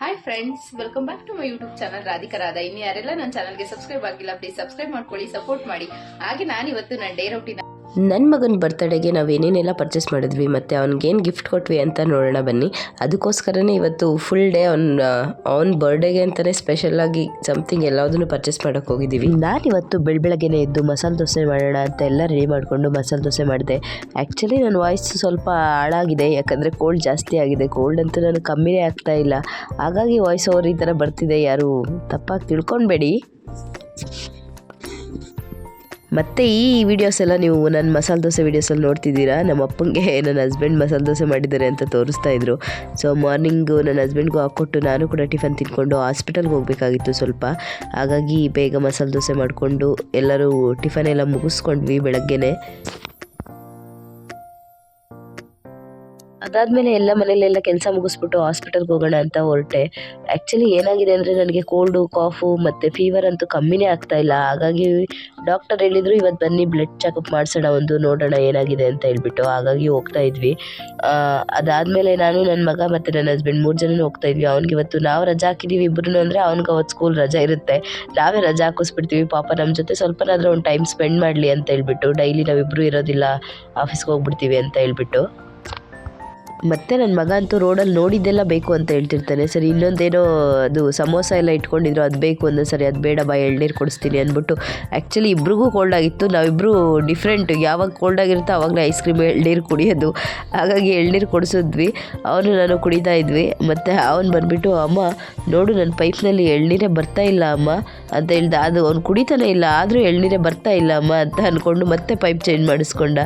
Hi friends welcome back to my YouTube channel Radhika Radha ಇನ್ನು ಯಾರೆಲ್ಲ ನನ್ನ ಚಾನಲ್ಗೆ ಸಬ್ಸ್ಕ್ರೈಬ್ ಆಗಿಲ್ಲ ಪ್ಲೀಸ್ ಸಬ್ಸ್ಕ್ರೈಬ್ ಮಾಡ್ಕೊಳ್ಳಿ ಸಪೋರ್ಟ್ ಮಾಡಿ. ಹಾಗೆ ನಾನಿವತ್ತು ನನ್ನ ಡೇ ರೊಟ್ಟಿನ ನನ್ನ ಮಗನ ಬರ್ತ್ಡೇಗೆ ನಾವು ಏನೇನೆಲ್ಲ ಪರ್ಚೇಸ್ ಮಾಡಿದ್ವಿ ಮತ್ತು ಅವ್ನಿಗೇನು ಗಿಫ್ಟ್ ಕೊಟ್ವಿ ಅಂತ ನೋಡೋಣ ಬನ್ನಿ. ಅದಕ್ಕೋಸ್ಕರನೇ ಇವತ್ತು ಫುಲ್ ಡೇ ಅವ್ನ ಅವ್ನ ಬರ್ಡೇಗೆ ಅಂತಲೇ ಸ್ಪೆಷಲಾಗಿ ಸಮಥಿಂಗ್ ಎಲ್ಲದನ್ನು ಪರ್ಚೇಸ್ ಮಾಡೋಕ್ಕೆ ಹೋಗಿದ್ದೀವಿ. ನಾನಿವತ್ತು ಬೆಳಬೆಳಗ್ಗೆನೇ ಎದ್ದು ಮಸಾಲೆ ದೋಸೆ ಮಾಡೋಣ ಅಂತ ಎಲ್ಲ ರೆಡಿ ಮಾಡಿಕೊಂಡು ಮಸಾಲೆ ದೋಸೆ ಮಾಡಿದೆ. ಆ್ಯಕ್ಚುಲಿ ನನ್ನ ವಾಯ್ಸ್ ಸ್ವಲ್ಪ ಹಾಳಾಗಿದೆ, ಯಾಕಂದರೆ ಕೋಲ್ಡ್ ಜಾಸ್ತಿ ಆಗಿದೆ. ಕೋಲ್ಡ್ ಅಂತೂ ನಾನು ಕಮ್ಮಿನೇ ಆಗ್ತಾ ಇಲ್ಲ. ಹಾಗಾಗಿ ವಾಯ್ಸ್ ಓವರ್ ಈ ಥರ ಬರ್ತಿದೆ ಯಾರು ತಪ್ಪಾಗಿ ತಿಳ್ಕೊಬೇಡಿ ಮತ್ತು ಈ ವಿಡಿಯೋಸ್ ಎಲ್ಲ ನೀವು ನನ್ನ ಮಸಾಲೆ ದೋಸೆ ವೀಡಿಯೋಸಲ್ಲಿ ನೋಡ್ತಿದ್ದೀರಾ? ನಮ್ಮ ಅಪ್ಪಂಗೆ ನನ್ನ ಹಸ್ಬೆಂಡ್ ಮಸಾಲೆ ದೋಸೆ ಮಾಡಿದ್ದಾರೆ ಅಂತ ತೋರಿಸ್ತಾ ಇದ್ರು. ಸೊ ಮಾರ್ನಿಂಗು ನನ್ನ ಹಸ್ಬೆಂಡ್ಗೂ ಹಾಕ್ಕೊಟ್ಟು ನಾನು ಕೂಡ ಟಿಫನ್ ತಿನ್ಕೊಂಡು ಹಾಸ್ಪಿಟಲ್ಗೆ ಹೋಗಬೇಕಾಗಿತ್ತು ಸ್ವಲ್ಪ. ಹಾಗಾಗಿ ಬೇಗ ಮಸಾಲೆ ದೋಸೆ ಮಾಡಿಕೊಂಡು ಎಲ್ಲರೂ ಟಿಫನ್ ಎಲ್ಲ ಮುಗಿಸ್ಕೊಂಡ್ವಿ ಬೆಳಗ್ಗೆನೆ. ಅದಾದಮೇಲೆ ಎಲ್ಲ ಮನೇಲೆಲ್ಲ ಕೆಲಸ ಮುಗಿಸ್ಬಿಟ್ಟು ಹಾಸ್ಪಿಟಲ್ಗೆ ಹೋಗೋಣ ಅಂತ ಹೊರಟೆ. ಆ್ಯಕ್ಚುಲಿ ಏನಾಗಿದೆ ಅಂದರೆ ನನಗೆ ಕೋಲ್ಡು ಕಾಫು ಮತ್ತು ಫೀವರ್ ಅಂತೂ ಕಮ್ಮಿನೇ ಆಗ್ತಾ ಇಲ್ಲ. ಹಾಗಾಗಿ ಡಾಕ್ಟರ್ ಹೇಳಿದ್ರು ಇವತ್ತು ಬನ್ನಿ ಬ್ಲಡ್ ಚೆಕಪ್ ಮಾಡಿಸೋಣ ಒಂದು, ನೋಡೋಣ ಏನಾಗಿದೆ ಅಂತ ಹೇಳ್ಬಿಟ್ಟು. ಹಾಗಾಗಿ ಹೋಗ್ತಾ ಇದ್ವಿ. ಅದಾದಮೇಲೆ ನಾನು ನನ್ನ ಮಗ ಮತ್ತು ನನ್ನ ಹಸ್ಬೆಂಡ್ ಮೂರು ಜನನೂ ಹೋಗ್ತಾ ಇದ್ವಿ. ಅವ್ನಿಗೆ ಇವತ್ತು ನಾವು ರಜಾ ಹಾಕಿದ್ದೀವಿ ಇಬ್ರು ಅಂದರೆ ಅವ್ನಿಗೆ ಅವತ್ತು ಸ್ಕೂಲ್ ರಜಾ ಇರುತ್ತೆ. ನಾವೇ ರಜಾ ಹಾಕಿಸ್ಬಿಡ್ತೀವಿ. ಪಾಪ ನಮ್ಮ ಜೊತೆ ಸ್ವಲ್ಪನಾದರೂ ಒಂದು ಟೈಮ್ ಸ್ಪೆಂಡ್ ಮಾಡಲಿ ಅಂತ ಹೇಳ್ಬಿಟ್ಟು. ಡೈಲಿ ನಾವಿಬ್ಬರೂ ಇರೋದಿಲ್ಲ ಆಫೀಸ್ಗೆ ಹೋಗ್ಬಿಡ್ತೀವಿ ಅಂತ ಹೇಳ್ಬಿಟ್ಟು. ಮತ್ತೆ ನನ್ನ ಮಗ ಅಂತೂ ರೋಡಲ್ಲಿ ನೋಡಿದ್ದೆಲ್ಲ ಬೇಕು ಅಂತ ಹೇಳ್ತಿರ್ತಾನೆ. ಸರಿ, ಇನ್ನೊಂದೇನೋ ಅದು ಸಮೋಸ ಎಲ್ಲ ಇಟ್ಕೊಂಡಿದ್ರು, ಅದು ಬೇಕು ಅಂದರೆ ಸರಿ, ಅದು ಬೇಡ, ಬಾ, ಎಳ್ನೀರು ಕೊಡಿಸ್ತೀನಿ ಅಂದ್ಬಿಟ್ಟು. ಆ್ಯಕ್ಚುಲಿ ಇಬ್ರಿಗೂ ಕೋಲ್ಡ್ ಆಗಿತ್ತು. ನಾವಿಬ್ಬರು ಡಿಫ್ರೆಂಟ್ ಯಾವಾಗ ಕೋಲ್ಡ್ ಆಗಿರುತ್ತೋ ಆವಾಗಲೇ ಐಸ್ ಕ್ರೀಮ್ ಎಳ್ನೀರು ಕುಡಿಯೋದು. ಹಾಗಾಗಿ ಎಳ್ನೀರು ಕೊಡಿಸಿದ್ವಿ. ಅವನು ನಾನು ಕುಡಿತಾ ಇದ್ವಿ. ಮತ್ತು ಅವನು ಬಂದುಬಿಟ್ಟು, ಅಮ್ಮ, ನೋಡು ನನ್ನ ಪೈಪ್ನಲ್ಲಿ ಎಳ್ನೀರೇ ಬರ್ತಾ ಇಲ್ಲ, ಅಮ್ಮ, ಅಂತ ಹೇಳ್ದೆ. ಅದು ಅವ್ನು ಕುಡಿತಾನೆ ಇಲ್ಲ, ಆದರೂ ಎಳ್ನೀರೇ ಬರ್ತಾ ಇಲ್ಲ, ಅಮ್ಮ, ಅಂತ ಅಂದ್ಕೊಂಡು ಮತ್ತೆ ಪೈಪ್ ಚೇಂಜ್ ಮಾಡಿಸ್ಕೊಂಡ.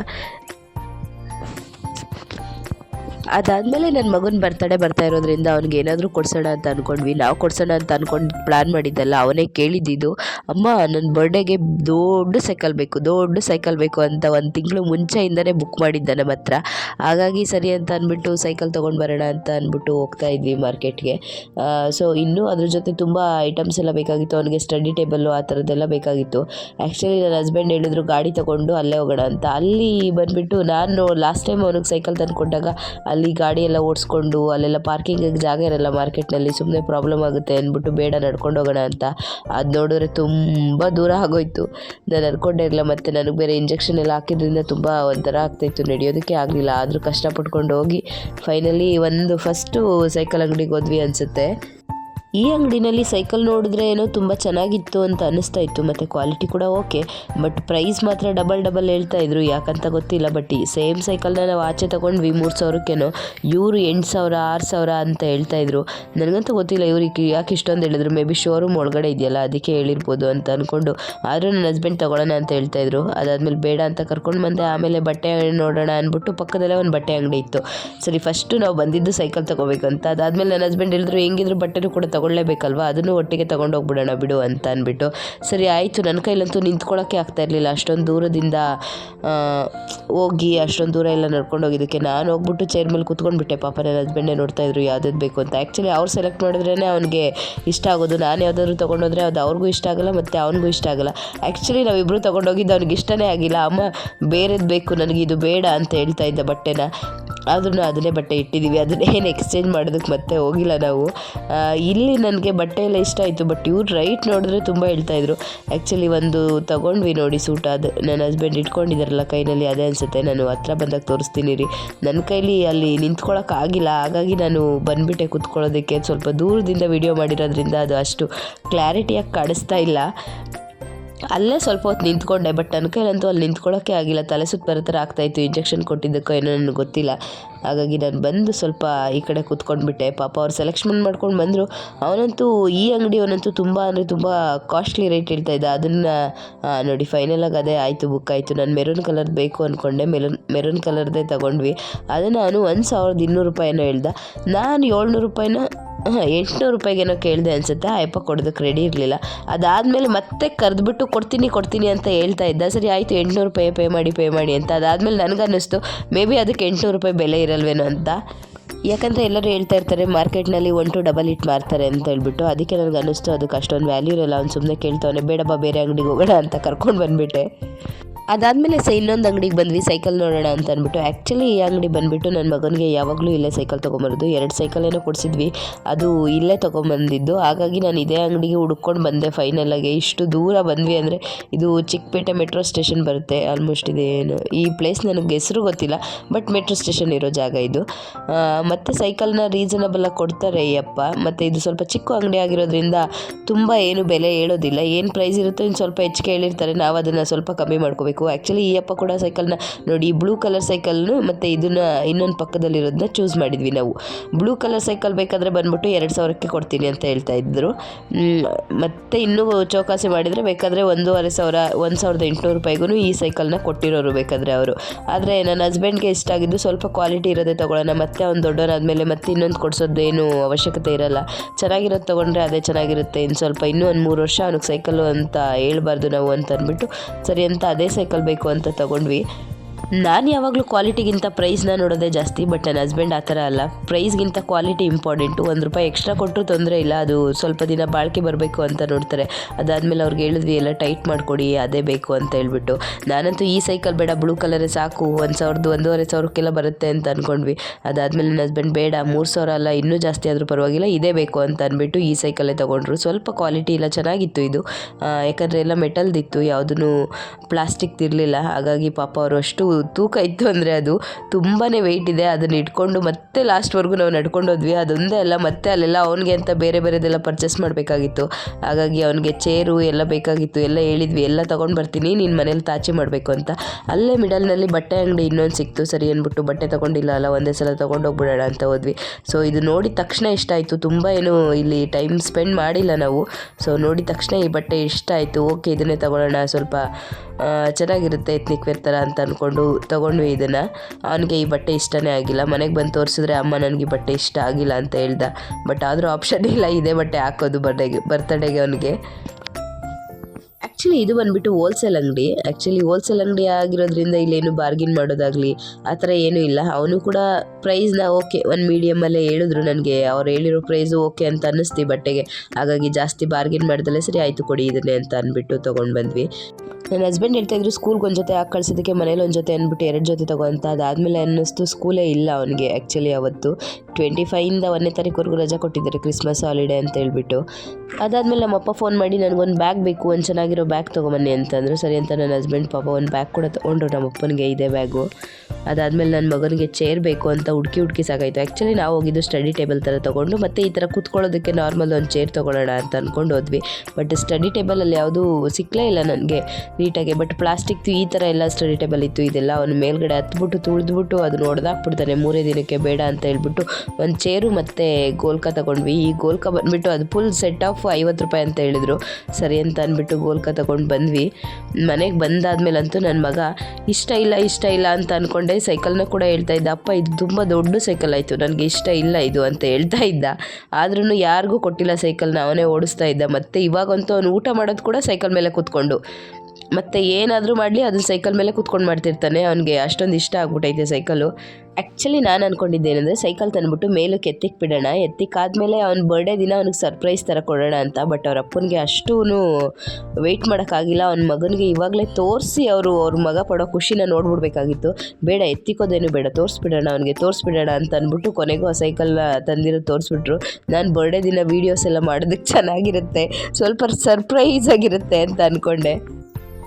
ಅದಾದಮೇಲೆ ನನ್ನ ಮಗನ ಬರ್ತಡೇ ಬರ್ತಾ ಇರೋದ್ರಿಂದ ಅವ್ನಿಗೆ ಏನಾದರೂ ಕೊಡ್ಸೋಣ ಅಂತ ಅಂದ್ಕೊಂಡ್ವಿ ನಾವು ಕೊಡ್ಸೋಣ ಅಂತ ಅಂದ್ಕೊಂಡು ಪ್ಲ್ಯಾನ್ ಮಾಡಿದ್ದಲ್ಲ, ಅವನೇ ಕೇಳಿದ್ದಿದ್ದು ಅಮ್ಮ ನನ್ನ ಬರ್ಡೇಗೆ ದೊಡ್ಡ ಸೈಕಲ್ ಬೇಕು, ದೊಡ್ಡ ಸೈಕಲ್ ಬೇಕು ಅಂತ ಒಂದು ತಿಂಗಳು ಮುಂಚೆಯಿಂದನೇ ಬುಕ್ ಮಾಡಿದ್ದ ನಮ್ಮ ಹತ್ರ ಹಾಗಾಗಿ ಸರಿ ಅಂತ ಅಂದ್ಬಿಟ್ಟು ಸೈಕಲ್ ತೊಗೊಂಡು ಬರೋಣ ಅಂತ ಅಂದ್ಬಿಟ್ಟು ಹೋಗ್ತಾ ಇದ್ವಿ ಮಾರ್ಕೆಟ್ಗೆ ಸೊ ಇನ್ನೂ ಅದ್ರ ಜೊತೆ ತುಂಬ ಐಟಮ್ಸ್ ಎಲ್ಲ ಬೇಕಾಗಿತ್ತು. ಅವನಿಗೆ ಸ್ಟಡಿ ಟೇಬಲ್ಲು ಆ ಥರದ್ದೆಲ್ಲ ಬೇಕಾಗಿತ್ತು. ಆ್ಯಕ್ಚುಲಿ ನನ್ನ ಹಸ್ಬೆಂಡ್ ಹೇಳಿದ್ರು ಗಾಡಿ ತೊಗೊಂಡು ಅಲ್ಲೇ ಹೋಗೋಣ ಅಂತ. ಅಲ್ಲಿ ಬಂದುಬಿಟ್ಟು ನಾನು ಲಾಸ್ಟ್ ಟೈಮ್ ಅವನಿಗೆ ಸೈಕಲ್ ತಂದುಕೊಟ್ಟಾಗ ಅಲ್ಲಿ ಗಾಡಿ ಎಲ್ಲ ಓಡಿಸ್ಕೊಂಡು, ಅಲ್ಲೆಲ್ಲ ಪಾರ್ಕಿಂಗಿಗೆ ಜಾಗ ಇರಲ್ಲ ಮಾರ್ಕೆಟ್ನಲ್ಲಿ ಸುಮ್ಮನೆ ಪ್ರಾಬ್ಲಮ್ ಆಗುತ್ತೆ ಅಂದ್ಬಿಟ್ಟು ಬೇಡ ನಡ್ಕೊಂಡು ಹೋಗೋಣ ಅಂತ. ಅದು ನೋಡಿದ್ರೆ ತುಂಬ ದೂರ ಆಗೋಯ್ತು. ನಾನು ಅನ್ಕೊಂಡೇ ಇರಲಿಲ್ಲ, ಮತ್ತು ನನಗೆ ಬೇರೆ ಇಂಜೆಕ್ಷನ್ ಎಲ್ಲ ಹಾಕಿದ್ರಿಂದ ತುಂಬ ಒಂಥರ ಆಗ್ತಾಯಿತ್ತು. ನಡೆಯೋದಕ್ಕೆ ಆಗಲಿಲ್ಲ, ಆದರೂ ಕಷ್ಟಪಟ್ಕೊಂಡು ಹೋಗಿ ಫೈನಲಿ ಒಂದು ಫಸ್ಟು ಸೈಕಲ್ ಅಂಗಡಿಗೆ ಹೋದ್ವಿ ಅನಿಸುತ್ತೆ. ಈ ಅಂಗಡಿನಲ್ಲಿ ಸೈಕಲ್ ನೋಡಿದ್ರೆ ಏನೋ ತುಂಬ ಚೆನ್ನಾಗಿತ್ತು ಅಂತ ಅನ್ನಿಸ್ತಾ ಇತ್ತು, ಮತ್ತು ಕ್ವಾಲಿಟಿ ಕೂಡ ಓಕೆ ಬಟ್ ಪ್ರೈಸ್ ಮಾತ್ರ ಡಬಲ್ ಡಬಲ್ ಹೇಳ್ತಾ ಇದ್ರು, ಯಾಕಂತ ಗೊತ್ತಿಲ್ಲ. ಬಟ್ ಈ ಸೇಮ್ ಸೈಕಲ್ನ ನಾವು ಆಚೆ ತೊಗೊಂಡ್ವಿ, ಮೂರು ಸಾವಿರಕ್ಕೇನೋ. ಇವರು ಎಂಟು ಸಾವಿರ, ಆರು ಸಾವಿರ ಅಂತ ಹೇಳ್ತಾ ಇದ್ರು. ನನಗಂತೂ ಗೊತ್ತಿಲ್ಲ ಇವ್ರಿಗೆ ಯಾಕೆ ಇಷ್ಟೊಂದು ಹೇಳಿದ್ರು. ಮೇ ಬಿ ಶೋರೂಮ್ ಒಳಗಡೆ ಇದೆಯಲ್ಲ, ಅದಕ್ಕೆ ಹೇಳಿರ್ಬೋದು ಅಂತ ಅಂದ್ಕೊಂಡು ಆದರೂ ನನ್ನ ಹಸ್ಬೆಂಡ್ ತೊಗೊಳ್ಳೋಣ ಅಂತ ಹೇಳ್ತಾ ಇದ್ರು. ಅದಾದಮೇಲೆ ಬೇಡ ಅಂತ ಕರ್ಕೊಂಡು ಬಂದೆ. ಆಮೇಲೆ ಬಟ್ಟೆ ನೋಡೋಣ ಅಂದ್ಬಿಟ್ಟು ಪಕ್ಕದಲ್ಲೇ ಒಂದು ಬಟ್ಟೆ ಅಂಗಡಿ ಇತ್ತು. ಸರಿ ಫಸ್ಟು ನಾವು ಬಂದಿದ್ದು ಸೈಕಲ್ ತೊಗೋಬೇಕಂತ ಅದಾದಮೇಲೆ ನನ್ನ ಹಸ್ಬೆಂಡ್ ಹೇಳಿದ್ರು, ಹೆಂಗಿದ್ರು ಬಟ್ಟೆನೂ ಕೂಡ ತಗೊಳ್ಳೇಬೇಕಲ್ವಾ? ಅದನ್ನು ಒಟ್ಟಿಗೆ ತೊಗೊಂಡು ಹೋಗ್ಬಿಡೋಣ ಬಿಡು ಅಂತ ಅಂದ್ಬಿಟ್ಟು. ಸರಿ, ಆಯಿತು. ನನ್ನ ಕೈಲಂತೂ ನಿಂತ್ಕೊಳ್ಳೋಕ್ಕೆ ಆಗ್ತಾ ಇರಲಿಲ್ಲ. ಅಷ್ಟೊಂದು ದೂರದಿಂದ ಹೋಗಿ ಅಷ್ಟೊಂದು ದೂರ ಎಲ್ಲ ನಡ್ಕೊಂಡು ಹೋಗಿದ್ದಕ್ಕೆ ನಾನು ಹೋಗ್ಬಿಟ್ಟು ಚೇರ್ ಮೇಲೆ ಕೂತ್ಕೊಂಡ್ಬಿಟ್ಟೆ. ಪಾಪ ನನ್ನ ಹಸ್ಬೆಂಡೇ ನೋಡ್ತಾ ಇದ್ರು ಯಾವ್ದು ಬೇಕು ಅಂತ. ಆ್ಯಕ್ಚುಲಿ ಅವ್ರು ಸೆಲೆಕ್ಟ್ ಮಾಡಿದ್ರೇ ಅವನಿಗೆ ಇಷ್ಟ ಆಗೋದು. ನಾನು ಯಾವುದಾದ್ರು ತೊಗೊಂಡೋದ್ರೆ ಅದು ಅವ್ರಿಗೂ ಇಷ್ಟ ಆಗಲ್ಲ ಮತ್ತು ಅವನಿಗೂ ಇಷ್ಟ ಆಗಲ್ಲ. ಆ್ಯಕ್ಚುಲಿ ನಾವಿಬ್ಬರು ತೊಗೊಂಡೋಗಿದ್ದು ಅವ್ನಿಗೆ ಇಷ್ಟನೇ ಆಗಿಲ್ಲ. ಅಮ್ಮ, ಬೇರೆದು ಬೇಕು, ನನಗೆ ಇದು ಬೇಡ ಅಂತ ಹೇಳ್ತಾ ಇದ್ದ ಬಟ್ಟೆನ. ಆದ್ರೂ ಅದನ್ನೇ ಬಟ್ಟೆ ಇಟ್ಟಿದ್ದೀವಿ. ಅದನ್ನೇನು ಎಕ್ಸ್ಚೇಂಜ್ ಮಾಡೋದಕ್ಕೆ ಮತ್ತೆ ಹೋಗಿಲ್ಲ ನಾವು. ಇಲ್ಲಿ ನನಗೆ ಬಟ್ಟೆ ಎಲ್ಲ ಇಷ್ಟ ಆಯಿತು ಬಟ್ ಇವ್ರು ರೈಟ್ ನೋಡಿದ್ರೆ ತುಂಬ ಹೇಳ್ತಾಯಿದ್ರು ಆ್ಯಕ್ಚುಲಿ ಒಂದು ತಗೊಂಡ್ವಿ ನೋಡಿ ಸೂಟ್ ಅದು. ನನ್ನ ಹಸ್ಬೆಂಡ್ ಇಟ್ಕೊಂಡಿದ್ದಾರಲ್ಲ ಕೈನಲ್ಲಿ, ಅದೇ ಅನಿಸುತ್ತೆ. ನಾನು ಹತ್ರ ಬಂದಾಗ ತೋರಿಸ್ತೀನಿ ರೀ. ನನ್ನ ಕೈಲಿ ಅಲ್ಲಿ ನಿಂತ್ಕೊಳ್ಳೋಕ್ಕಾಗಿಲ್ಲ ಹಾಗಾಗಿ ನಾನು ಬಂದುಬಿಟ್ಟೆ ಕೂತ್ಕೊಳ್ಳೋದಕ್ಕೆ. ಸ್ವಲ್ಪ ದೂರದಿಂದ ವಿಡಿಯೋ ಮಾಡಿರೋದ್ರಿಂದ ಅದು ಅಷ್ಟು ಕ್ಲಾರಿಟಿಯಾಗಿ ಕಾಣಿಸ್ತಾ ಇಲ್ಲ. ಅಲ್ಲೇ ಸ್ವಲ್ಪ ಹೊತ್ತು ನಿಂತ್ಕೊಂಡೆ ಬಟ್ ನನ್ನ ಕೈಲಂತೂ ಅಲ್ಲಿ ನಿಂತ್ಕೊಳ್ಳೋಕೆ ಆಗಿಲ್ಲ. ತಲೆ ಸುತ್ತ ಬರೋ ಥರ ಆಗ್ತಾಯಿತ್ತು ಇಂಜೆಕ್ಷನ್ ಕೊಟ್ಟಿದ್ದಕ್ಕೋ ಏನೋ ನನಗೆ ಗೊತ್ತಿಲ್ಲ. ಹಾಗಾಗಿ ನಾನು ಬಂದು ಸ್ವಲ್ಪ ಈ ಕಡೆ ಕೂತ್ಕೊಂಡ್ಬಿಟ್ಟೆ. ಪಾಪ ಅವ್ರು ಸೆಲೆಕ್ಷನ್ ಮಾಡ್ಕೊಂಡು ಬಂದರು. ಅವನಂತೂ ಈ ಅಂಗಡಿಯವನಂತೂ ತುಂಬ ಅಂದರೆ ತುಂಬ ಕಾಸ್ಟ್ಲಿ ರೇಟ್ ಹೇಳ್ತಾ ಇದ್ದ. ಅದನ್ನು ನೋಡಿ ಫೈನಲಾಗಿ ಅದೇ ಆಯಿತು ಬುಕ್ ಆಯಿತು. ನಾನು ಮೆರೂನ್ ಕಲರ್ ಬೇಕು ಅಂದ್ಕೊಂಡೆ ಮೆರೂನ್ ಮೆರೂನ್ ಕಲರ್ದೇ ತೊಗೊಂಡ್ವಿ. ಅದನ್ನು ಅವನು ಒಂದು ಸಾವಿರದ ಇನ್ನೂರು ರೂಪಾಯಿನೋ ಹೇಳ್ದ. ನಾನು ಏಳ್ನೂರು ರೂಪಾಯಿನ ಹಾಂ ಎಂಟುನೂರು ರೂಪಾಯಿಗೇನೋ ಕೇಳಿದೆ ಅನಿಸುತ್ತೆ. ಆ ಯಪ್ಪ ಕೊಡೋದಕ್ಕೆ ರೆಡಿ ಇರಲಿಲ್ಲ. ಅದಾದಮೇಲೆ ಮತ್ತೆ ಕರೆದ್ಬಿಟ್ಟು ಕೊಡ್ತೀನಿ ಕೊಡ್ತೀನಿ ಅಂತ ಹೇಳ್ತಾ ಇದ್ದ. ಸರಿ, ಆಯಿತು, ಎಂಟುನೂರು ರೂಪಾಯಿ ಪೇ ಮಾಡಿ ಪೇ ಮಾಡಿ ಅಂತ. ಅದಾದಮೇಲೆ ನನಗನ್ನಿಸ್ತು, ಮೇ ಬಿ ಅದಕ್ಕೆ ಎಂಟುನೂರು ರೂಪಾಯಿ ಬೆಲೆ ಇರಲ್ವೇನೋ ಅಂತ. ಯಾಕಂದರೆ ಎಲ್ಲರೂ ಹೇಳ್ತಾ ಇರ್ತಾರೆ, ಮಾರ್ಕೆಟ್ನಲ್ಲಿ ಒನ್ ಟು ಡಬಲ್ ಇಟ್ ಮಾರ್ತಾರೆ ಅಂತ ಹೇಳ್ಬಿಟ್ಟು. ಅದಕ್ಕೆ ನನಗೆ ಅನ್ನಿಸ್ತು ಅದಕ್ಕೆ ಅಷ್ಟೊಂದು ವ್ಯಾಲ್ಯೂ ಇರಲ್ಲ, ಅವ್ನು ಸುಮ್ಮನೆ ಕೇಳ್ತವನೆ, ಬೇಡಪ್ಪ, ಬೇರೆ ಅಂಗಡಿಗೆ ಹೋಗೋಣ ಅಂತ ಕರ್ಕೊಂಡು ಬಂದುಬಿಟ್ಟೆ. ಅದಾದಮೇಲೆ ಸ ಇನ್ನೊಂದು ಅಂಗಡಿಗೆ ಬಂದ್ವಿ, ಸೈಕಲ್ ನೋಡೋಣ ಅಂತ ಅಂದ್ಬಿಟ್ಟು. ಆ್ಯಕ್ಚುಲಿ ಈ ಅಂಗಡಿ ಬಂದುಬಿಟ್ಟು ನನ್ನ ಮಗನಿಗೆ ಯಾವಾಗಲೂ ಇಲ್ಲೇ ಸೈಕಲ್ ತೊಗೊಂಬರೋದು. ಎರಡು ಸೈಕಲ್ ಏನೋ ಕೊಡಿಸಿದ್ವಿ, ಅದು ಇಲ್ಲೇ ತೊಗೊಂಬಂದಿದ್ದು. ಹಾಗಾಗಿ ನಾನು ಇದೇ ಅಂಗಡಿಗೆ ಹುಡ್ಕೊಂಡು ಬಂದೆ ಫೈನಲಾಗಿ ಇಷ್ಟು ದೂರ ಬಂದ್ವಿ ಅಂದರೆ ಇದು ಚಿಕ್ಕಪೇಟೆ ಮೆಟ್ರೋ ಸ್ಟೇಷನ್ ಬರುತ್ತೆ ಆಲ್ಮೋಸ್ಟ್ ಇದೇನು ಈ ಪ್ಲೇಸ್ ನನಗೆ ಹೆಸರು ಗೊತ್ತಿಲ್ಲ ಬಟ್ ಮೆಟ್ರೋ ಸ್ಟೇಷನ್ ಇರೋ ಜಾಗ ಇದು. ಮತ್ತು ಸೈಕಲ್ನ ರೀಸನಬಲಾಗಿ ಕೊಡ್ತಾರೆ ಅಯ್ಯಪ್ಪ ಮತ್ತು ಇದು ಸ್ವಲ್ಪ ಚಿಕ್ಕ ಅಂಗಡಿ ಆಗಿರೋದ್ರಿಂದ ತುಂಬ ಏನು ಬೆಲೆ ಹೇಳೋದಿಲ್ಲ. ಏನು ಪ್ರೈಸ್ ಇರುತ್ತೋ ಇನ್ನು ಸ್ವಲ್ಪ ಹೆಚ್ಚಿಗೆ ಹೇಳಿರ್ತಾರೆ ನಾವು ಅದನ್ನು ಸ್ವಲ್ಪ ಕಮ್ಮಿ ಮಾಡ್ಕೋಬೇಕು. ಆ್ಯಕ್ಚುಲಿ ಈ ಅಪ್ಪ ಕೂಡ ಸೈಕಲ್ನ ನೋಡಿ ಬ್ಲೂ ಕಲರ್ ಸೈಕಲ್ನು ಮತ್ತು ಇದನ್ನ ಇನ್ನೊಂದು ಪಕ್ಕದಲ್ಲಿರೋದನ್ನ ಚೂಸ್ ಮಾಡಿದ್ವಿ ನಾವು. ಬ್ಲೂ ಕಲರ್ ಸೈಕಲ್ ಬೇಕಾದರೆ ಬಂದ್ಬಿಟ್ಟು ಎರಡು ಸಾವಿರಕ್ಕೆ ಕೊಡ್ತೀನಿ ಅಂತ ಹೇಳ್ತಾ ಇದ್ದರು ಮತ್ತು ಇನ್ನೂ ಚೌಕಾಸಿ ಮಾಡಿದರೆ ಬೇಕಾದರೆ ಒಂದೂವರೆ ಸಾವಿರ, ಒಂದು ಸಾವಿರದ ಎಂಟುನೂರು ರೂಪಾಯಿಗೂ ಈ ಸೈಕಲ್ನ ಕೊಟ್ಟಿರೋರು ಬೇಕಾದರೆ ಅವರು. ಆದರೆ ನನ್ನ ಹಸ್ಬೆಂಡ್ಗೆ ಇಷ್ಟ ಆಗಿದ್ದು ಸ್ವಲ್ಪ ಕ್ವಾಲಿಟಿ ಇರೋದೇ ತೊಗೊಳ್ಳೋಣ, ಮತ್ತೆ ಅವ್ನು ದೊಡ್ಡವನಾದಮೇಲೆ ಮತ್ತೆ ಇನ್ನೊಂದು ಕೊಡಿಸೋದೇನು ಅವಶ್ಯಕತೆ ಇರಲ್ಲ. ಚೆನ್ನಾಗಿರೋದು ತೊಗೊಂಡ್ರೆ ಅದೇ ಚೆನ್ನಾಗಿರುತ್ತೆ ಇನ್ನು ಸ್ವಲ್ಪ ಇನ್ನೂ ಒಂದು ಮೂರು ವರ್ಷ ಅವ್ನಿಗೆ ಸೈಕಲ್ಲು ಅಂತ ಹೇಳ್ಬಾರ್ದು ನಾವು ಅಂತ ಅಂದ್ಬಿಟ್ಟು, ಸರಿ ಅಂತ ಅದೇ ಸೈಕಲ್ ಬೇಕು ಅಂತ ತೊಗೊಂಡ್ವಿ. ನಾನು ಯಾವಾಗಲೂ ಕ್ವಾಲಿಟಿಗಿಂತ ಪ್ರೈಸ್ನ ನೋಡೋದೇ ಜಾಸ್ತಿ, ಬಟ್ ನನ್ನ ಹಸ್ಬೆಂಡ್ ಆ ಥರ ಅಲ್ಲ. ಪ್ರೈಸ್ಗಿಂತ ಕ್ವಾಲಿಟಿ ಇಂಪಾರ್ಟೆಂಟು. ಒಂದು ರೂಪಾಯಿ ಎಕ್ಸ್ಟ್ರಾ ಕೊಟ್ಟರು ತೊಂದರೆ ಇಲ್ಲ, ಅದು ಸ್ವಲ್ಪ ದಿನ ಬಾಳಿಕೆ ಬರಬೇಕು ಅಂತ ನೋಡ್ತಾರೆ. ಅದಾದಮೇಲೆ ಅವ್ರಿಗೆ ಹೇಳಿದ್ವಿ, ಎಲ್ಲ ಟೈಟ್ ಮಾಡಿಕೊಡಿ, ಅದೇ ಬೇಕು ಅಂತ ಹೇಳ್ಬಿಟ್ಟು. ನಾನಂತೂ ಈ ಸೈಕಲ್ ಬೇಡ ಬ್ಲೂ ಕಲರೇ ಸಾಕು, ಒಂದು ಸಾವಿರದ ಒಂದೂವರೆ ಸಾವಿರಕ್ಕೆಲ್ಲ ಬರುತ್ತೆ ಅಂತ ಅಂದ್ಕೊಂಡ್ವಿ ಅದಾದಮೇಲೆ ನನ್ನ ಹಸ್ಬೆಂಡ್ ಬೇಡ, ಮೂರು ಸಾವಿರ ಅಲ್ಲ, ಇನ್ನೂ ಜಾಸ್ತಿ ಆದರೂ ಪರವಾಗಿಲ್ಲ, ಇದೇ ಬೇಕು ಅಂತ ಅಂದ್ಬಿಟ್ಟು ಈ ಸೈಕಲ್ಲೇ ತೊಗೊಂಡ್ರು. ಸ್ವಲ್ಪ ಕ್ವಾಲಿಟಿ ಎಲ್ಲ ಚೆನ್ನಾಗಿತ್ತು ಇದು. ಯಾಕಂದರೆ ಎಲ್ಲ ಮೆಟಲ್ದಿತ್ತು ಯಾವುದೂ ಪ್ಲಾಸ್ಟಿಕ್ದಿರಲಿಲ್ಲ ಹಾಗಾಗಿ ಪಾಪ ಅವರು ಅಷ್ಟು ತೂಕ ಇತ್ತು ಅಂದರೆ ಅದು ತುಂಬಾ ವೆಯ್ಟ್ ಇದೆ, ಅದನ್ನು ಇಟ್ಕೊಂಡು ಮತ್ತೆ ಲಾಸ್ಟ್ವರೆಗೂ ನಾವು ನಡ್ಕೊಂಡು ಹೋದ್ವಿ. ಅದೊಂದೇ ಅಲ್ಲ, ಮತ್ತೆ ಅಲ್ಲೆಲ್ಲ ಅವನಿಗೆ ಅಂತ ಬೇರೆ ಬೇರೆದೆಲ್ಲ ಪರ್ಚೇಸ್ ಮಾಡಬೇಕಾಗಿತ್ತು. ಹಾಗಾಗಿ ಅವನಿಗೆ ಚೇರು ಎಲ್ಲ ಬೇಕಾಗಿತ್ತು, ಎಲ್ಲ ಹೇಳಿದ್ವಿ, ಎಲ್ಲ ತೊಗೊಂಡು ಬರ್ತೀನಿ, ನೀನು ಮನೇಲಿ ತಾಚಿ ಮಾಡಬೇಕು ಅಂತ. ಅಲ್ಲೇ ಮಿಡಲ್ನಲ್ಲಿ ಬಟ್ಟೆ ಅಂಗಡಿ ಇನ್ನೊಂದು ಸಿಕ್ತು, ಸರಿ ಅಂದ್ಬಿಟ್ಟು ಬಟ್ಟೆ ತೊಗೊಂಡಿಲ್ಲ, ಅಲ್ಲ ಒಂದೇ ಸಲ ತೊಗೊಂಡೋಗ್ಬಿಡೋಣ ಅಂತ ಹೋದ್ವಿ. ಸೊ ಇದು ನೋಡಿದ ತಕ್ಷಣ ಇಷ್ಟ ಆಯಿತು ತುಂಬ ಏನು ಇಲ್ಲಿ ಟೈಮ್ ಸ್ಪೆಂಡ್ ಮಾಡಿಲ್ಲ ನಾವು. ಸೊ ನೋಡಿದ ತಕ್ಷಣ ಈ ಬಟ್ಟೆ ಇಷ್ಟ ಆಯಿತು ಓಕೆ ಇದನ್ನೇ ತೊಗೊಳ್ಳೋಣ, ಸ್ವಲ್ಪ ಚೆನ್ನಾಗಿರುತ್ತೆ ಎತ್ನಿಕ್ ವೇರ್ ಥರ ಅಂತ ಅಂದ್ಕೊಂಡು ತೊಗೊಂಡ್ವಿ ಇದನ್ನು. ಅವನಿಗೆ ಈ ಬಟ್ಟೆ ಇಷ್ಟನೇ ಆಗಿಲ್ಲ. ಮನೆಗೆ ಬಂದು ತೋರಿಸಿದ್ರೆ ಅಮ್ಮ ನನಗೆ ಬಟ್ಟೆ ಇಷ್ಟ ಆಗಿಲ್ಲ ಅಂತ ಹೇಳ್ದ. ಬಟ್ ಆದರೂ ಆಪ್ಷನ್ ಇಲ್ಲ. ಇದೇ ಬಟ್ಟೆ ಹಾಕೋದು ಬರ್ಡೇಗೆ ಬರ್ತಡೇಗೆ ಅವನಿಗೆ. ಆ್ಯಕ್ಚುಲಿ ಇದು ಬಂದುಬಿಟ್ಟು ಹೋಲ್ಸೇಲ್ ಅಂಗಡಿ. ಆ್ಯಕ್ಚುಲಿ ಹೋಲ್ಸೇಲ್ ಅಂಗಡಿ ಆಗಿರೋದ್ರಿಂದ ಇಲ್ಲೇನು ಬಾರ್ಗಿನ್ ಮಾಡೋದಾಗಲಿ, ಆ ಥರ ಏನೂ ಇಲ್ಲ. ಅವನು ಕೂಡ ಪ್ರೈಸ್ನ ಓಕೆ ಒಂದು ಮೀಡಿಯಮಲ್ಲೇ ಹೇಳಿದ್ರು ನನಗೆ. ಅವ್ರು ಹೇಳಿರೋ ಪ್ರೈಸು ಓಕೆ ಅಂತ ಅನ್ನಿಸ್ತು ಬಟ್ಟೆಗೆ. ಹಾಗಾಗಿ ಜಾಸ್ತಿ ಬಾರ್ಗಿನ್ ಮಾಡ್ದಲ್ಲೇ ಸರಿ, ಆಯಿತು ಕೊಡಿ ಇದನ್ನೇ ಅಂತ ಅಂದ್ಬಿಟ್ಟು ತೊಗೊಂಡು ಬಂದ್ವಿ. ನನ್ನ ಹಸ್ಬೆಂಡ್ ಹೇಳ್ತಾ ಇದ್ರು ಸ್ಕೂಲ್ಗೆ ಒಂದು ಜೊತೆ ಹಾಕಿ ಕಳ್ಸೋದಕ್ಕೆ ಮನೇಲಿ ಒಂದು ಜೊತೆ ಅಂದ್ಬಿಟ್ಟು ಎರಡು ಜೊತೆ ತಗೋಂತ ಅದಾದಮೇಲೆ ಅನ್ನಿಸ್ತು ಸ್ಕೂಲೇ ಇಲ್ಲ ಅವನಿಗೆ ಆ್ಯಕ್ಚುಲಿ ಅವತ್ತು ಟ್ವೆಂಟಿ ಫೈವಿಂದ ಒಂದನೇ ತಾರೀಕುವರೆಗೂ ರಜಾ ಕೊಟ್ಟಿದ್ದಾರೆ ಕ್ರಿಸ್ಮಸ್ ಹಾಲಿಡೇ ಅಂತ ಹೇಳ್ಬಿಟ್ಟು. ಅದಾದಮೇಲೆ ನಮ್ಮಪ್ಪ ಫೋನ್ ಮಾಡಿ, ನನಗೊಂದು ಬ್ಯಾಗ್ ಬೇಕು, ಒಂದು ಚೆನ್ನಾಗಿರೋ ಬ್ಯಾಗ್ ತೊಗೊಂಬನ್ನಿ ಅಂತಂದರು ಸರಿ ಅಂತ ನನ್ನ ಹಸ್ಬೆಂಡ್ ಪಾಪ ಒಂದು ಬ್ಯಾಗ್ ಕೂಡ ತೊಗೊಂಡ್ರು ನಮ್ಮಪ್ಪನಿಗೆ ಇದೆ ಇದೇ ಬ್ಯಾಗು ಅದಾದಮೇಲೆ ನನ್ನ ಮಗನಿಗೆ ಚೇರ್ ಬೇಕು ಅಂತ ಹುಡುಕಿ ಹುಡುಕಿ ಸಾಕಾಯಿತು. ಆ್ಯಕ್ಚುಲಿ ನಾವು ಹೋಗಿದ್ದು ಸ್ಟಡಿ ಟೇಬಲ್ ಥರ ತೊಗೊಂಡು, ಮತ್ತು ಈ ಥರ ಕೂತ್ಕೊಳ್ಳೋದಕ್ಕೆ ನಾರ್ಮಲ್ ಒಂದು ಚೇರ್ ತೊಗೊಳ್ಳೋಣ ಅಂತ ಅಂದ್ಕೊಂಡು ಹೋದ್ವಿ. ಬಟ್ ಸ್ಟಡಿ ಟೇಬಲಲ್ಲಿ ಯಾವುದೂ ಸಿಕ್ಕಲೇ ಇಲ್ಲ ನನಗೆ. ನೀಟಾಗಿ ಬಟ್ ಪ್ಲಾಸ್ಟಿಕ್ದು ಈ ಥರ ಎಲ್ಲ ಸ್ಟಡಿ ಟೇಬಲ್ ಇತ್ತು, ಇದೆಲ್ಲ ಅವನು ಮೇಲ್ಗಡೆ ಹತ್ಬಿಟ್ಟು, ತುಳಿದ್ಬಿಟ್ಟು ಅದನ್ನು ಹೊಡೆದಾಕ್ಬಿಡ್ತಾನೆ ಮೂರೇ ದಿನಕ್ಕೆ ಬೇಡ ಅಂತ ಹೇಳ್ಬಿಟ್ಟು ಒಂದು ಚೇರು ಮತ್ತು ಗೋಲ್ಕ ತಗೊಂಡ್ವಿ. ಈ ಗೋಲ್ಕ ಬಂದುಬಿಟ್ಟು ಅದು ಫುಲ್ ಸೆಟ್ ಆಫ್ ಐವತ್ತು ರೂಪಾಯಿ ಅಂತ ಹೇಳಿದರು. ಸರಿ ಅಂತ ಅಂದ್ಬಿಟ್ಟು ಗೋಲ್ಕ ತಗೊಂಡು ಬಂದ್ವಿ. ಮನೆಗೆ ಬಂದಾದ್ಮೇಲಂತೂ ನನ್ನ ಮಗ, ಇಷ್ಟ ಇಲ್ಲ ಇಷ್ಟ ಇಲ್ಲ ಅಂತ ಅಂದ್ಕೊಂಡೆ ಸೈಕಲ್ನ ಕೂಡ ಹೇಳ್ತಾ ಇದ್ದ, ಅಪ್ಪ, ಇದು ತುಂಬ ದೊಡ್ಡ ಸೈಕಲ್ ಆಯಿತು, ನನಗೆ ಇಷ್ಟ ಇಲ್ಲ ಇದು ಅಂತ ಹೇಳ್ತಾ ಇದ್ದ. ಆದ್ರೂ ಯಾರಿಗೂ ಕೊಟ್ಟಿಲ್ಲ ಸೈಕಲ್ನ ಅವನೇ ಓಡಿಸ್ತಾ ಇದ್ದ. ಮತ್ತು ಇವಾಗಂತೂ ಅವನು ಊಟ ಮಾಡೋದು ಕೂಡ ಸೈಕಲ್ ಮೇಲೆ ಕೂತ್ಕೊಂಡು. ಮತ್ತು ಏನಾದರೂ ಮಾಡಲಿ ಅದು ಸೈಕಲ್ ಮೇಲೆ ಕೂತ್ಕೊಂಡು ಮಾಡ್ತಿರ್ತಾನೆ. ಅವನಿಗೆ ಅಷ್ಟೊಂದು ಇಷ್ಟ ಆಗ್ಬಿಟ್ಟೈತೆ ಸೈಕಲು ಆ್ಯಕ್ಚುಲಿ ನಾನು ಅಂದ್ಕೊಂಡಿದ್ದೇನೆಂದರೆ ಸೈಕಲ್ ತಂದ್ಬಿಟ್ಟು ಮೇಲಕ್ಕೆ ಎತ್ತಿಕ್ ಬಿಡೋಣ. ಎತ್ತಿಕ್ಕಾದ್ಮೇಲೆ ಅವ್ನ ಬರ್ಡೇ ದಿನ ಅವ್ನಿಗೆ ಸರ್ಪ್ರೈಸ್ ಥರ ಕೊಡೋಣ ಅಂತ. ಬಟ್ ಅವ್ರ ಅಪ್ಪನಿಗೆ ಅಷ್ಟೂ ವೆಯ್ಟ್ ಮಾಡೋಕ್ಕಾಗಿಲ್ಲ. ಅವ್ನ ಮಗನಿಗೆ ಇವಾಗಲೇ ತೋರಿಸಿ ಅವರು ಅವ್ರ ಮಗ ಪಡೋ ಖುಷಿನ ನೋಡ್ಬಿಡ್ಬೇಕಾಗಿತ್ತು. ಬೇಡ, ಎತ್ತಿಕೋದೇನು ಬೇಡ. ತೋರಿಸ್ಬಿಡೋಣ ಅವನಿಗೆ, ತೋರಿಸ್ಬಿಡೋಣ ಅಂತ ಅಂದ್ಬಿಟ್ಟು ಕೊನೆಗೂ ಆ ಸೈಕಲ್ನ ತಂದಿರೋ ತೋರಿಸ್ಬಿಟ್ರು. ನಾನು ಬರ್ಡೇ ದಿನ ವೀಡಿಯೋಸ್ ಎಲ್ಲ ಮಾಡೋದಕ್ಕೆ ಚೆನ್ನಾಗಿರುತ್ತೆ. ಸ್ವಲ್ಪ ಸರ್ಪ್ರೈಸ್ ಆಗಿರುತ್ತೆ ಅಂತ ಅಂದ್ಕೊಂಡೆ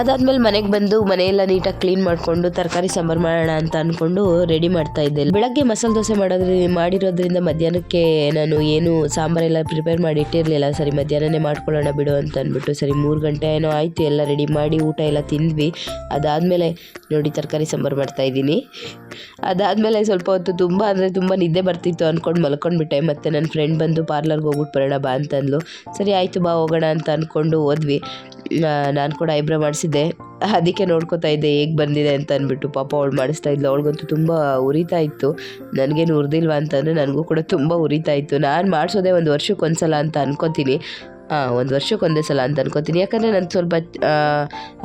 ಅದಾದ್ಮೇಲೆ ಮನೆಗೆ ಬಂದು ಮನೆಯೆಲ್ಲ ನೀಟಾಗಿ ಕ್ಲೀನ್ ಮಾಡಿಕೊಂಡು ತರಕಾರಿ, ಸಾಂಬಾರು ಮಾಡೋಣ ಅಂತ ಅಂದ್ಕೊಂಡು ರೆಡಿ ಮಾಡ್ತಾ ಇದ್ದೆ. ಬೆಳಗ್ಗೆ ಮಸಾಲೆ ದೋಸೆ ಮಾಡೋದ್ರಿ, ಮಾಡಿರೋದ್ರಿಂದ ಮಧ್ಯಾಹ್ನಕ್ಕೆ ನಾನು ಏನು ಸಾಂಬಾರೆಲ್ಲ ಪ್ರಿಪೇರ್ ಮಾಡಿ ಇಟ್ಟಿರಲಿಲ್ಲ. ಸರಿ, ಮಧ್ಯಾಹ್ನನೇ ಮಾಡ್ಕೊಳ್ಳೋಣ ಬಿಡು ಅಂತ ಅಂದ್ಬಿಟ್ಟು ಸರಿ, ಮೂರು ಗಂಟೆ ಏನೋ ಆಯಿತು, ಎಲ್ಲ ರೆಡಿ ಮಾಡಿ ಊಟ ಎಲ್ಲ ತಿಂದ್ವಿ. ಅದಾದಮೇಲೆ ನೋಡಿ ತರಕಾರಿ, ಸಾಂಬಾರು ಮಾಡ್ತಾ ಇದ್ದೀನಿ. ಅದಾದಮೇಲೆ ಸ್ವಲ್ಪ ಹೊತ್ತು ತುಂಬ ಅಂದರೆ ತುಂಬ ನಿದ್ದೆ ಬರ್ತಿತ್ತು ಅಂದ್ಕೊಂಡು ಮಲ್ಕೊಂಡ್ಬಿಟ್ಟೆ. ಮತ್ತೆ ನನ್ನ ಫ್ರೆಂಡ್ ಬಂದು ಪಾರ್ಲರ್ಗೆ ಹೋಗ್ಬಿಟ್ಟು ಬರೋಣ ಬಾ ಅಂತಂದ್ಲು. ಸರಿ, ಆಯಿತು ಬಾ, ಹೋಗೋಣ ಅಂತ ಅಂದ್ಕೊಂಡು ಹೋದ್ವಿ. ನಾನು ಕೂಡ ಐಬ್ರೋ ಮಾಡಿಸಿದ್ದೆ. ಅದಕ್ಕೆ ನೋಡ್ಕೋತಾ ಇದ್ದೆ, ಹೇಗೆ ಬಂದಿದೆ ಅಂತ ಅಂದ್ಬಿಟ್ಟು. ಪಾಪ ಅವಳು ಮಾಡಿಸ್ತಾ ಇದ್ಲು. ಅವಳಿಗಂತೂ ತುಂಬ ಉರಿತಾ ಇತ್ತು. ನನಗೇನು ಉರಿದಿಲ್ವಾ ಅಂತಂದರೆ ನನಗೂ ಕೂಡ ತುಂಬ ಉರಿತಾ ಇತ್ತು. ನಾನು ಮಾಡಿಸೋದೇ ಒಂದು ವರ್ಷಕ್ಕೆ ಒಂದ್ಸಲ ಅಂತ ಅನ್ಕೋತೀನಿ. ಹಾಂ ಒಂದು ವರ್ಷಕ್ಕೆ ಒಂದೇ ಸಲ ಅಂತ ಅನ್ಕೋತೀನಿ. ಯಾಕಂದರೆ ನಾನು ಸ್ವಲ್ಪ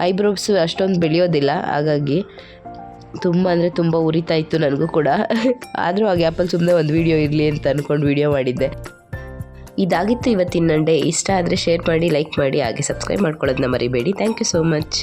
ಐಬ್ರೋಸ್ ಅಷ್ಟೊಂದು ಬೆಳೆಯೋದಿಲ್ಲ. ಹಾಗಾಗಿ ತುಂಬ ಅಂದರೆ ತುಂಬ ಉರಿತಾ ಇತ್ತು ನನಗೂ ಕೂಡ. ಆದರೂ ಆ ಗ್ಯಾಪಲ್ಲಿ ಸುಮ್ಮನೆ ಒಂದು ವೀಡಿಯೋ ಇರಲಿ ಅಂತ ಅಂದ್ಕೊಂಡು ವೀಡಿಯೋ ಮಾಡಿದ್ದೆ. ಇದಾಗಿತ್ತು ಇವತ್ತಿನ ಡೇ ಇಷ್ಟ ಆದರೆ ಶೇರ್ ಮಾಡಿ ಲೈಕ್ ಮಾಡಿ, ಹಾಗೆ ಸಬ್ಸ್ಕ್ರೈಬ್ ಮಾಡ್ಕೊಳ್ಳೋದನ್ನ ಮರಿಬೇಡಿ. Thank you so much